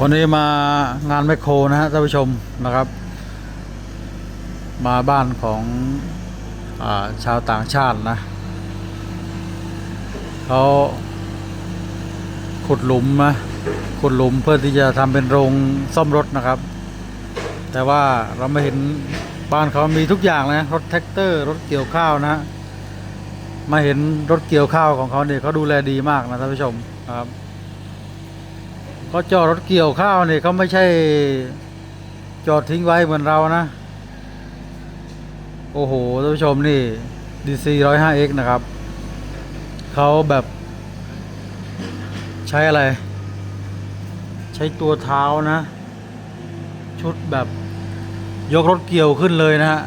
วันนี้มางานแมคโครนะฮะท่านผู้ชมนะครับ มาบ้านของอาชาวต่างชาตินะเขาขุดหลุมนะขุดหลุมเพื่อที่จะทำเป็นโรงซ่อมรถนะครับ แต่ว่าเราไม่เห็นบ้านเขามีทุกอย่างเลยนะรถแท็กเตอร์รถเกี่ยวข้าวนะฮะมาเห็นรถเกี่ยวข้าวของเขาเนี่ยเขาดูแลดีมากนะท่านผู้ชมนะครับ ก็จอดรถเกี่ยวข้าวเนี่ยเขาไม่ใช่ จอดทิ้งไว้เหมือนเรานะ โอ้โหท่านผู้ชมนี่ DC 105X นะครับ เขาแบบ ใช้อะไร ใช้ตัวเท้านะ ชุดแบบ ยกรถเกี่ยวขึ้นเลยนะฮะ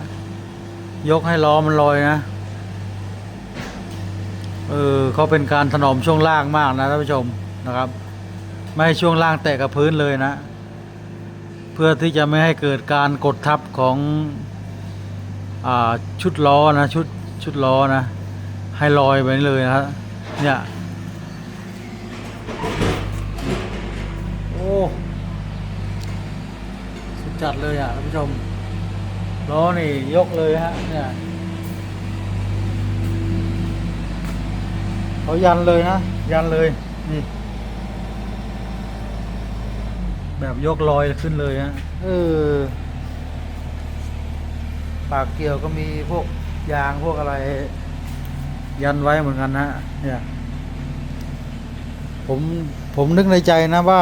ยกให้ล้อมันลอยนะเออเขาเป็นการถนอมช่วงล่างมากนะท่านผู้ชมนะครับ ไม่ให้ช่วงล่างแตะกับพื้นเลยนะ เพื่อที่จะไม่ให้เกิดการกดทับของอชุดล้อนะชุดชุดล้อนะ ให้ลอยไปเลยนะเนี่ยโอ้สุดจัดเลยอะท่านผู้ชมล้อนี่ยกเลยฮะเนี่ยเขายันเลยนะ ยันเลยนี่ แบบยกลอยขึ้นเลยฮะเออ ปากเกี่ยวก็มีพวกยางพวกอะไร ยันไว้เหมือนกันนะเนี่ย ผมผมนึกในใจนะว่า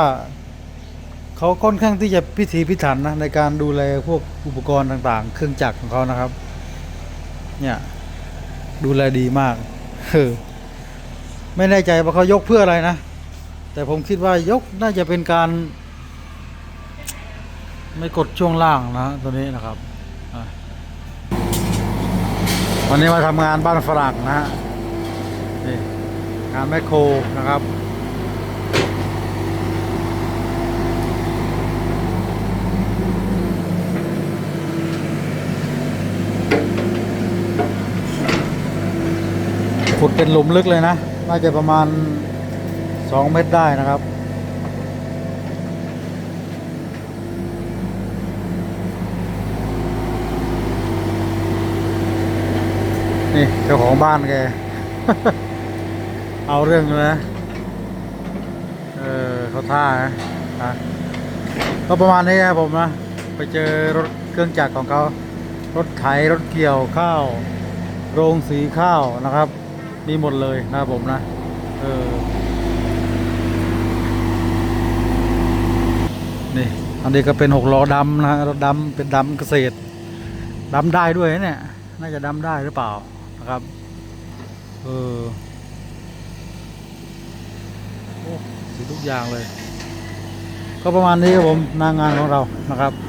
เขาค่อนข้างที่จะพิถีพิถันนะในการดูแลพวกอุปกรณ์ต่าง ๆ เครื่องจักรของเขานะครับ เนี่ย ดูแลดีมากเออไม่แน่ใจว่าเขายกเพื่ออะไรนะ แต่ผมคิดว่ายกน่าจะเป็นการ ไม่กดช่วงล่างนะตัวนี้นะครับวันนี้มาทำงานบ้านฝรั่งนะฮะนี่งานแมคโครนะครับขุดเป็นหลุมลึกเลยนะ น่าจะประมาณ 2 เมตรได้นะครับ นี่เจ้าของบ้านแก เอาเรื่องเลยนะ เออเขาท่านะ ก็ประมาณนี้ครับผมนะ ไปเจอรถเครื่องจักรของเขา รถไถ รถเกี่ยวข้าว โรงสีข้าวนะครับ มีหมดเลยนะครับผมนะ เออ นี่ อันนี้ก็เป็นหกล้อดำนะฮะรถดำเป็นดำเกษตรดำได้ด้วยเนี่ยน่าจะดำได้หรือเปล่า นะครับ เออโอ้สีทุกอย่างเลย ก็ประมาณนี้ครับผมหนางานของเรานะครับ